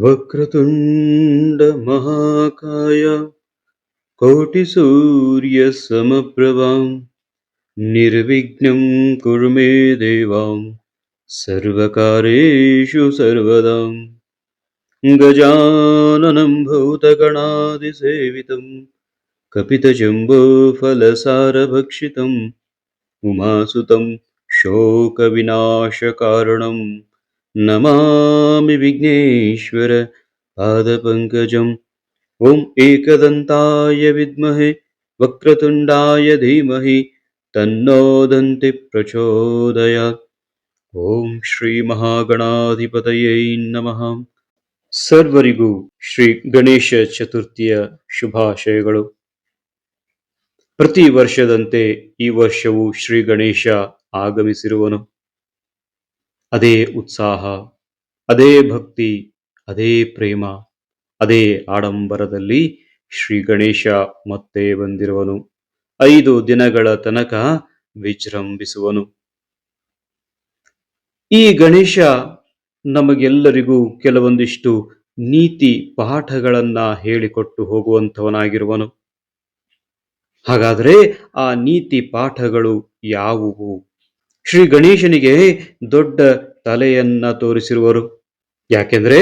वक्रतुण्डमहाकाय कोटिसूर्यसमप्रभां निर्विघ्नं कुरु मे देवां सर्वकारेषु सर्वदां गजाननं भूतगणादिसेवितं कपितजम्बूफलसारभक्षितम् उमासुतं शोकविनाशकारणं नमामि विघ्नेश्वर पादपङ्कजम् ॐ एकदन्ताय विद्महे वक्रतुण्डाय धीमहि तन्नो दन्ति प्रचोदयात् ಓಂ ಶ್ರೀ ಮಹಾಗಣಾಧಿಪತಯೇ ನಮಃ ಸರ್ವರಿಗೂ ಶ್ರೀ ಗಣೇಶ ಚತುರ್ಥಿಯ ಶುಭಾಶಯಗಳು ಪ್ರತಿ ವರ್ಷದಂತೆ ಈ ವರ್ಷವೂ ಶ್ರೀ ಗಣೇಶ ಆಗಮಿಸಿರುವನು ಅದೇ ಉತ್ಸಾಹ, ಅದೇ ಭಕ್ತಿ, ಅದೇ ಪ್ರೇಮ, ಅದೇ ಆಡಂಬರದಲ್ಲಿ ಶ್ರೀ ಗಣೇಶ ಮತ್ತೆ ಬಂದಿರುವನು. ಐದು ದಿನಗಳ ತನಕ ವಿಜೃಂಭಿಸುವನು. ಈ ಗಣೇಶ ನಮಗೆಲ್ಲರಿಗೂ ಕೆಲವೊಂದಿಷ್ಟು ನೀತಿ ಪಾಠಗಳನ್ನ ಹೇಳಿಕೊಟ್ಟು ಹೋಗುವಂಥವನಾಗಿರುವನು. ಹಾಗಾದರೆ ಆ ನೀತಿ ಪಾಠಗಳು ಯಾವುವು? ಶ್ರೀ ಗಣೇಶನಿಗೆ ದೊಡ್ಡ ತಲೆಯನ್ನ ತೋರಿಸಿರುವರು. ಯಾಕೆಂದ್ರೆ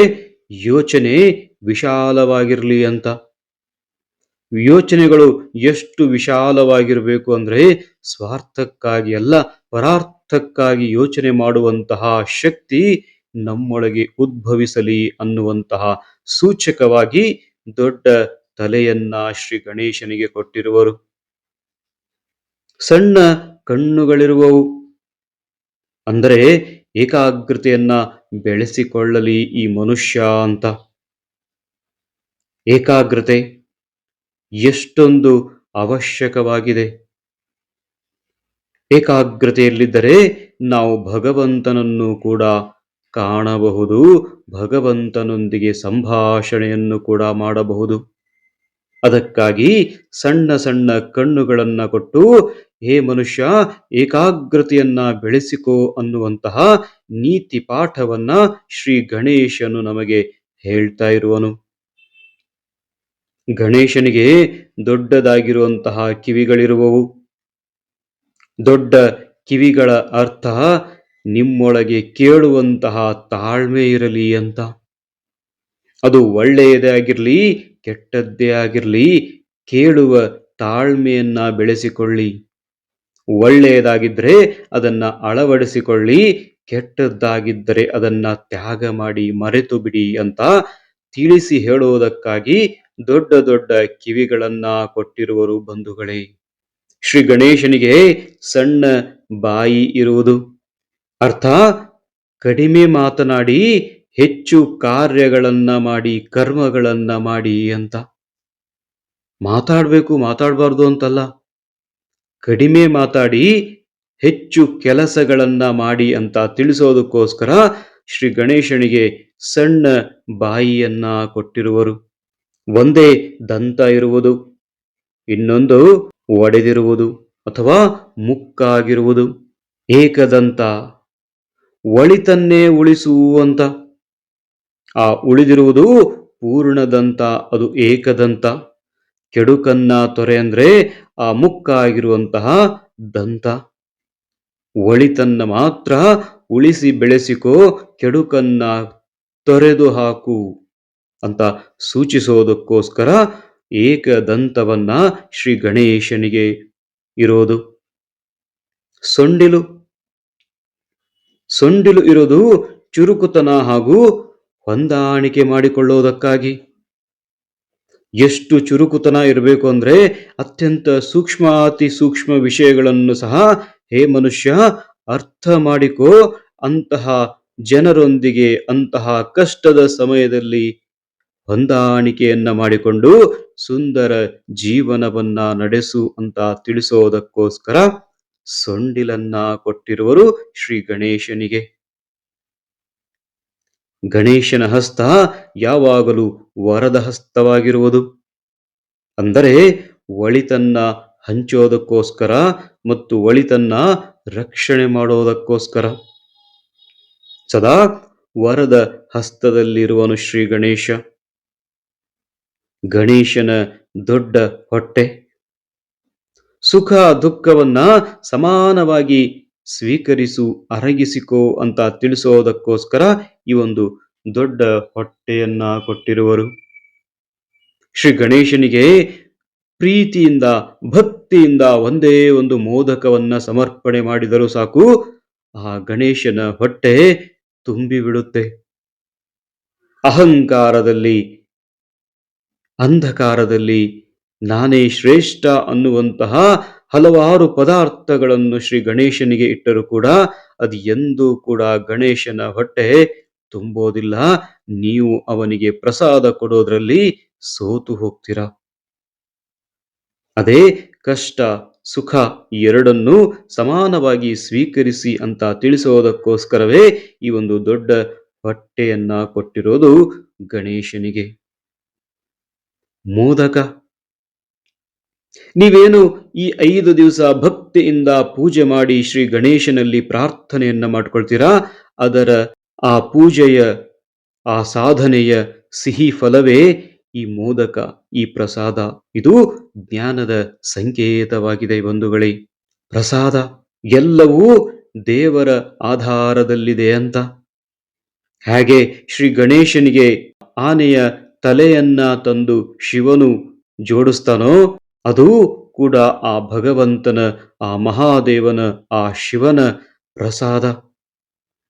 ಯೋಚನೆ ವಿಶಾಲವಾಗಿರಲಿ ಅಂತ. ಯೋಚನೆಗಳು ಎಷ್ಟು ವಿಶಾಲವಾಗಿರಬೇಕು ಅಂದ್ರೆ ಸ್ವಾರ್ಥಕ್ಕಾಗಿ ಅಲ್ಲ, ಪರಾರ್ಥಕ್ಕಾಗಿ ಯೋಚನೆ ಮಾಡುವಂತಹ ಶಕ್ತಿ ನಮ್ಮೊಳಗೆ ಉದ್ಭವಿಸಲಿ ಅನ್ನುವಂತಹ ಸೂಚಕವಾಗಿ ದೊಡ್ಡ ತಲೆಯನ್ನ ಶ್ರೀ ಗಣೇಶನಿಗೆ ಕೊಟ್ಟಿರುವರು. ಸಣ್ಣ ಕಣ್ಣುಗಳಿರುವವು. ಅಂದರೆ ಏಕಾಗ್ರತೆಯನ್ನ ಬೆಳೆಸಿಕೊಳ್ಳಲಿ ಈ ಮನುಷ್ಯ ಅಂತ. ಏಕಾಗ್ರತೆ ಎಷ್ಟೊಂದು ಅವಶ್ಯಕವಾಗಿದೆ. ಏಕಾಗ್ರತೆಯಲ್ಲಿದ್ದರೆ ನಾವು ಭಗವಂತನನ್ನು ಕೂಡ ಕಾಣಬಹುದು, ಭಗವಂತನೊಂದಿಗೆ ಸಂಭಾಷಣೆಯನ್ನು ಕೂಡ ಮಾಡಬಹುದು. ಅದಕ್ಕಾಗಿ ಸಣ್ಣ ಸಣ್ಣ ಕಣ್ಣುಗಳನ್ನು ಕೊಟ್ಟು ಹೇ ಮನುಷ್ಯ, ಏಕಾಗ್ರತೆಯನ್ನ ಬೆಳೆಸಿಕೋ ಅನ್ನುವಂತಹ ನೀತಿ ಪಾಠವನ್ನ ಶ್ರೀ ಗಣೇಶನು ನಮಗೆ ಹೇಳ್ತಾ ಇರುವನು. ಗಣೇಶನಿಗೆ ದೊಡ್ಡದಾಗಿರುವಂತಹ ಕಿವಿಗಳಿರುವವು. ದೊಡ್ಡ ಕಿವಿಗಳ ಅರ್ಥ, ನಿಮ್ಮೊಳಗೆ ಕೇಳುವಂತಹ ತಾಳ್ಮೆ ಇರಲಿ ಅಂತ. ಅದು ಒಳ್ಳೆಯದೇ ಆಗಿರಲಿ, ಕೆಟ್ಟದ್ದೇ ಆಗಿರಲಿ, ಕೇಳುವ ತಾಳ್ಮೆಯನ್ನ ಬೆಳೆಸಿಕೊಳ್ಳಿ. ಒಳ್ಳೆಯದಾಗಿದ್ದರೆ ಅದನ್ನ ಅಳವಡಿಸಿಕೊಳ್ಳಿ, ಕೆಟ್ಟದ್ದಾಗಿದ್ದರೆ ಅದನ್ನ ತ್ಯಾಗ ಮಾಡಿ ಮರೆತು ಬಿಡಿ ಅಂತ ತಿಳಿಸಿ ಹೇಳುವುದಕ್ಕಾಗಿ ದೊಡ್ಡ ದೊಡ್ಡ ಕಿವಿಗಳನ್ನ ಕೊಟ್ಟಿರುವರು ಬಂಧುಗಳೇ. ಶ್ರೀ ಗಣೇಶನಿಗೆ ಸಣ್ಣ ಬಾಯಿ ಇರುವುದು. ಅರ್ಥ? ಕಡಿಮೆ ಮಾತನಾಡಿ, ಹೆಚ್ಚು ಕಾರ್ಯಗಳನ್ನ ಮಾಡಿ, ಕರ್ಮಗಳನ್ನ ಮಾಡಿ ಅಂತ. ಮಾತಾಡಬೇಕು, ಮಾತಾಡಬಾರ್ದು ಅಂತಲ್ಲ. ಕಡಿಮೆ ಮಾತಾಡಿ ಹೆಚ್ಚು ಕೆಲಸಗಳನ್ನ ಮಾಡಿ ಅಂತ ತಿಳಿಸೋದಕ್ಕೋಸ್ಕರ ಶ್ರೀ ಗಣೇಶನಿಗೆ ಸಣ್ಣ ಬಾಯಿಯನ್ನ ಕೊಟ್ಟಿರುವರು. ಒಂದೇ ದಂತ ಇರುವುದು, ಇನ್ನೊಂದು ಒಡೆದಿರುವುದು ಅಥವಾ ಮುಕ್ಕಾಗಿರುವುದು. ಏಕದಂತ, ಒಳಿತನ್ನೇ ಉಳಿಸುವಂತ ಆ ಉಳಿದಿರುವುದು ಪೂರ್ಣದಂತ, ಅದು ಏಕದಂತ. ಕೆಡುಕನ್ನ ತೊರೆ ಅಂದ್ರೆ ಆ ಮುಕ್ಕಾಗಿರುವಂತಹ ದಂತ. ಒಳಿತನ್ನ ಮಾತ್ರ ಉಳಿಸಿ ಬೆಳೆಸಿಕೋ, ಕೆಡುಕನ್ನ ತೊರೆದು ಹಾಕು ಅಂತ ಸೂಚಿಸೋದಕ್ಕೋಸ್ಕರ ಏಕದಂತವನ್ನ ಶ್ರೀ ಗಣೇಶನಿಗೆ ಇರೋದು. ಸೊಂಡಿಲು. ಸೊಂಡಿಲು ಇರೋದು ಚುರುಕುತನ ಹಾಗೂ ಹೊಂದಾಣಿಕೆ ಮಾಡಿಕೊಳ್ಳುವುದಕ್ಕಾಗಿ ಎಷ್ಟು ಚುರುಕುತನ ಇರಬೇಕು ಅಂದ್ರೆ ಅತ್ಯಂತ ಸೂಕ್ಷ್ಮ, ಅತಿ ಸೂಕ್ಷ್ಮ ವಿಷಯಗಳನ್ನು ಸಹ ಹೇ ಮನುಷ್ಯ ಅರ್ಥ ಮಾಡಿಕೋ, ಅಂತಹ ಜನರೊಂದಿಗೆ, ಅಂತಹ ಕಷ್ಟದ ಸಮಯದಲ್ಲಿ ಹೊಂದಾಣಿಕೆಯನ್ನ ಮಾಡಿಕೊಂಡು ಸುಂದರ ಜೀವನವನ್ನ ನಡೆಸು ಅಂತ ತಿಳಿಸೋದಕ್ಕೋಸ್ಕರ ಸೊಂಡಿಲನ್ನ ಕೊಟ್ಟಿರುವರು ಶ್ರೀ ಗಣೇಶನಿಗೆ. ಗಣೇಶನ ಹಸ್ತ ಯಾವಾಗಲೂ ವರದ ಹಸ್ತವಾಗಿರುವುದು. ಅಂದರೆ ಒಳಿತನ್ನ ಹಂಚೋದಕ್ಕೋಸ್ಕರ ಮತ್ತು ಒಳಿತನ್ನ ರಕ್ಷಣೆ ಮಾಡೋದಕ್ಕೋಸ್ಕರ. ಸದಾ ವರದ ಹಸ್ತದಲ್ಲಿರುವನು ಶ್ರೀ ಗಣೇಶ. ಗಣೇಶನ ದೊಡ್ಡ ಹೊಟ್ಟೆ. ಸುಖ ದುಃಖವನ್ನ ಸಮಾನವಾಗಿ ಸ್ವೀಕರಿಸು, ಅರಗಿಸಿಕೋ ಅಂತ ತಿಳಿಸೋದಕ್ಕೋಸ್ಕರ ಈ ಒಂದು ದೊಡ್ಡ ಹೊಟ್ಟೆಯನ್ನ ಕೊಟ್ಟಿರುವರು. ಶ್ರೀ ಗಣೇಶನಿಗೆ ಪ್ರೀತಿಯಿಂದ, ಭಕ್ತಿಯಿಂದ ಒಂದೇ ಒಂದು ಮೋದಕವನ್ನ ಸಮರ್ಪಣೆ ಮಾಡಿದರೂ ಸಾಕು, ಆ ಗಣೇಶನ ಹೊಟ್ಟೆ ತುಂಬಿ ಬಿಡುತ್ತೆ ಅಹಂಕಾರದಲ್ಲಿ, ಅಂಧಕಾರದಲ್ಲಿ ನಾನೇ ಶ್ರೇಷ್ಠ ಅನ್ನುವಂತಹ ಹಲವಾರು ಪದಾರ್ಥಗಳನ್ನು ಶ್ರೀ ಗಣೇಶನಿಗೆ ಇಟ್ಟರೂ ಕೂಡ ಅದು ಎಂದೂ ಕೂಡ ಗಣೇಶನ ಹೊಟ್ಟೆ ತುಂಬೋದಿಲ್ಲ. ನೀವು ಅವನಿಗೆ ಪ್ರಸಾದ ಕೊಡೋದ್ರಲ್ಲಿ ಸೋತು ಹೋಗ್ತೀರಾ? ಅದೇ ಕಷ್ಟ, ಸುಖ ಎರಡನ್ನೂ ಸಮಾನವಾಗಿ ಸ್ವೀಕರಿಸಿ ಅಂತ ತಿಳಿಸೋದಕ್ಕೋಸ್ಕರವೇ ಈ ಒಂದು ದೊಡ್ಡ ಹೊಟ್ಟೆಯನ್ನ ಕೊಟ್ಟಿರೋದು ಗಣೇಶನಿಗೆ. ಮೋದಕ. ನೀವೇನು ಈ ಐದು ದಿವಸ ಭಕ್ತಿಯಿಂದ ಪೂಜೆ ಮಾಡಿ ಶ್ರೀ ಗಣೇಶನಲ್ಲಿ ಪ್ರಾರ್ಥನೆಯನ್ನ ಮಾಡ್ಕೊಳ್ತೀರಾ? ಅದರ ಆ ಪೂಜೆಯ, ಆ ಸಾಧನೆಯ ಸಿಹಿ ಫಲವೇ ಈ ಮೋದಕ, ಈ ಪ್ರಸಾದ. ಇದು ಜ್ಞಾನದ ಸಂಕೇತವಾಗಿದೆ ಬಂಧುಗಳೇ. ಪ್ರಸಾದ ಎಲ್ಲವೂ ದೇವರ ಆಧಾರದಲ್ಲಿದೆ ಅಂತ. ಹಾಗೆ ಶ್ರೀ ಗಣೇಶನಿಗೆ ಆನೆಯ ತಲೆಯನ್ನ ತಂದು ಶಿವನು ಜೋಡಿಸ್ತಾನೋ ಅದು ಕೂಡ ಆ ಭಗವಂತನ, ಆ ಮಹಾದೇವನ, ಆ ಶಿವನ ಪ್ರಸಾದ.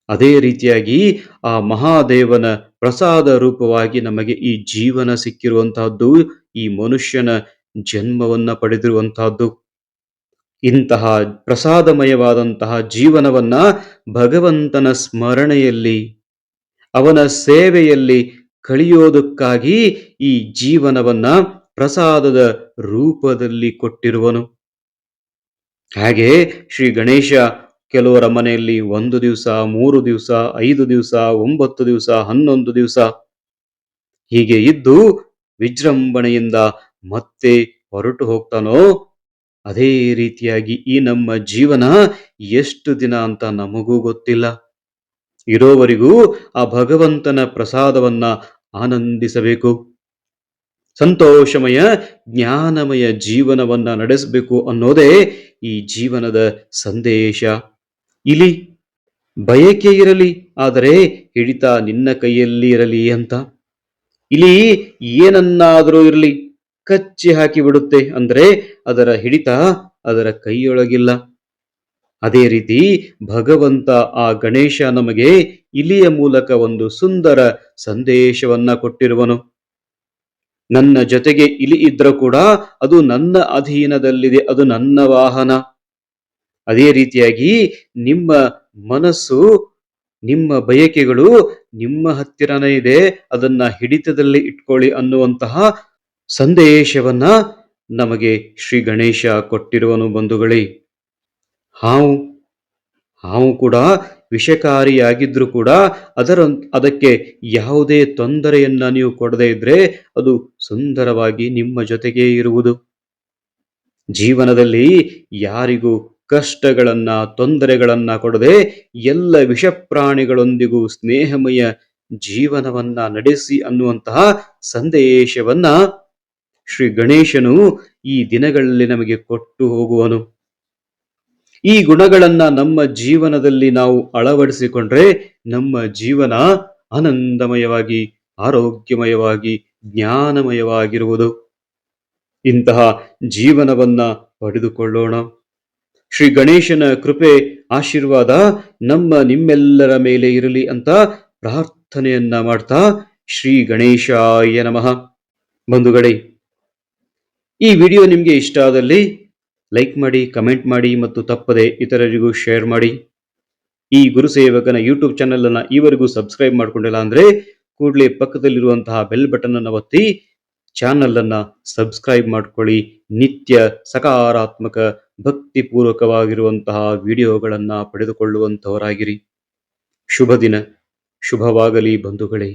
ಅದೇ ರೀತಿಯಾಗಿ ಆ ಮಹಾದೇವನ ಪ್ರಸಾದ ರೂಪವಾಗಿ ನಮಗೆ ಈ ಜೀವನ ಸಿಕ್ಕಿರುವಂತಹದ್ದು ಈ ಮನುಷ್ಯನ ಜನ್ಮವನ್ನ ಪಡೆದಿರುವಂತಹದ್ದು ಇಂತಹ ಪ್ರಸಾದಮಯವಾದಂತಹ ಜೀವನವನ್ನ ಭಗವಂತನ ಸ್ಮರಣೆಯಲ್ಲಿ, ಅವನ ಸೇವೆಯಲ್ಲಿ ಕಳಿಯೋದಕ್ಕಾಗಿ ಈ ಜೀವನವನ್ನ ಪ್ರಸಾದದ ರೂಪದಲ್ಲಿ ಕೊಟ್ಟಿರುವನು. ಹಾಗೆ ಶ್ರೀ ಗಣೇಶ ಕೆಲವರ ಮನೆಯಲ್ಲಿ ಒಂದು ದಿವಸ, ಮೂರು ದಿವಸ, ಐದು ದಿವಸ, ಒಂಬತ್ತು ದಿವಸ, ಹನ್ನೊಂದು ದಿವಸ ಹೀಗೆ ಇದ್ದು ವಿಜೃಂಭಣೆಯಿಂದ ಮತ್ತೆ ಹೊರಟು ಹೋಗ್ತಾನೋ? ಅದೇ ರೀತಿಯಾಗಿ ಈ ನಮ್ಮ ಜೀವನ ಎಷ್ಟು ದಿನ ಅಂತ ನಮಗೂ ಗೊತ್ತಿಲ್ಲ. ಇರೋವರೆಗೂ ಆ ಭಗವಂತನ ಪ್ರಸಾದವನ್ನ ಆನಂದಿಸಬೇಕು. ಸಂತೋಷಮಯ, ಜ್ಞಾನಮಯ ಜೀವನವನ್ನ ನಡೆಸಬೇಕು ಅನ್ನೋದೇ ಈ ಜೀವನದ ಸಂದೇಶ. ಇಲಿ, ಬಯಕೆ ಇರಲಿ, ಆದರೆ ಹಿಡಿತ ನಿನ್ನ ಕೈಯಲ್ಲಿ ಇರಲಿ ಅಂತ. ಇಲಿ, ಏನನ್ನಾದರೂ ಇರಲಿ, ಕಚ್ಚಿ ಹಾಕಿ ಬಿಡುತ್ತೆ ಅಂದ್ರೆ ಅದರ ಹಿಡಿತ ಅದರ ಕೈಯೊಳಗಿಲ್ಲ. ಅದೇ ರೀತಿ ಭಗವಂತ ಆ ಗಣೇಶ ನಮಗೆ ಇಲಿಯ ಮೂಲಕ ಒಂದು ಸುಂದರ ಸಂದೇಶವನ್ನ ಕೊಟ್ಟಿರುವನು. ನನ್ನ ಜೊತೆಗೆ ಇಲಿ ಇದ್ರೂ ಕೂಡ ಅದು ನನ್ನ ಅಧೀನದಲ್ಲಿದೆ, ಅದು ನನ್ನ ವಾಹನ. ಅದೇ ರೀತಿಯಾಗಿ ನಿಮ್ಮ ಮನಸ್ಸು, ನಿಮ್ಮ ಬಯಕೆಗಳು ನಿಮ್ಮ ಹತ್ತಿರನೇ ಇದೆ, ಅದನ್ನ ಹಿಡಿತದಲ್ಲಿ ಇಟ್ಕೊಳ್ಳಿ ಅನ್ನುವಂತಹ ಸಂದೇಶವನ್ನ ನಮಗೆ ಶ್ರೀ ಗಣೇಶ ಕೊಟ್ಟಿರುವನು ಬಂಧುಗಳೇ. ಹಾವು ಹಾವು ಕೂಡ ವಿಷಕಾರಿಯಾಗಿದ್ರೂ ಕೂಡ ಅದರ, ಅದಕ್ಕೆ ಯಾವುದೇ ತೊಂದರೆಯನ್ನ ನೀವು ಕೊಡದೇ ಇದ್ರೆ ಅದು ಸುಂದರವಾಗಿ ನಿಮ್ಮ ಜೊತೆಗೇ ಇರುವುದು. ಜೀವನದಲ್ಲಿ ಯಾರಿಗೂ ಕಷ್ಟಗಳನ್ನ, ತೊಂದರೆಗಳನ್ನ ಕೊಡದೆ ಎಲ್ಲ ವಿಷಪ್ರಾಣಿಗಳೊಂದಿಗೂ ಸ್ನೇಹಮಯ ಜೀವನವನ್ನ ನಡೆಸಿ ಅನ್ನುವಂತಹ ಸಂದೇಶವನ್ನ ಶ್ರೀ ಗಣೇಶನು ಈ ದಿನಗಳಲ್ಲಿ ನಮಗೆ ಕೊಟ್ಟು ಹೋಗುವನು. ಈ ಗುಣಗಳನ್ನ ನಮ್ಮ ಜೀವನದಲ್ಲಿ ನಾವು ಅಳವಡಿಸಿಕೊಂಡ್ರೆ ನಮ್ಮ ಜೀವನ ಆನಂದಮಯವಾಗಿ, ಆರೋಗ್ಯಮಯವಾಗಿ, ಜ್ಞಾನಮಯವಾಗಿರುವುದು. ಇಂತಹ ಜೀವನವನ್ನ ಪಡೆದುಕೊಳ್ಳೋಣ. ಶ್ರೀ ಗಣೇಶನ ಕೃಪೆ, ಆಶೀರ್ವಾದ ನಮ್ಮ ನಿಮ್ಮೆಲ್ಲರ ಮೇಲೆ ಇರಲಿ ಅಂತ ಪ್ರಾರ್ಥನೆಯನ್ನ ಮಾಡ್ತಾ ಶ್ರೀ ಗಣೇಶಾಯ ನಮಃ. ಬಂಧುಗಳೇ, ಈ ವಿಡಿಯೋ ನಿಮಗೆ ಇಷ್ಟ ಆದಲ್ಲಿ ಲೈಕ್ ಮಾಡಿ ಕಮೆಂಟ್ ಮಾಡಿ ಮತ್ತು ತಪ್ಪದೆ ಇತರರಿಗೂ ಶೇರ್ ಮಾಡಿ. ಈ ಗುರುಸೇವಕನ ಯೂಟ್ಯೂಬ್ ಚಾನೆಲ್ ಅನ್ನ ಈವರೆಗೂ ಸಬ್ಸ್ಕ್ರೈಬ್ ಮಾಡ್ಕೊಂಡಿಲ್ಲ ಅಂದ್ರೆ ಕೂಡಲೇ ಪಕ್ಕದಲ್ಲಿರುವಂತಹ ಬೆಲ್ ಬಟನ್ ಅನ್ನು ಒತ್ತಿ ಚಾನಲ್ ಅನ್ನ ಸಬ್ಸ್ಕ್ರೈಬ್ ಮಾಡ್ಕೊಳ್ಳಿ. ನಿತ್ಯ ಸಕಾರಾತ್ಮಕ, ಭಕ್ತಿಪೂರ್ವಕವಾಗಿರುವಂತಹ ವಿಡಿಯೋಗಳನ್ನ ಪಡೆದುಕೊಳ್ಳುವಂತವರಾಗಿರಿ ಶುಭ ದಿನ ಶುಭವಾಗಲಿ ಬಂಧುಗಳೇ.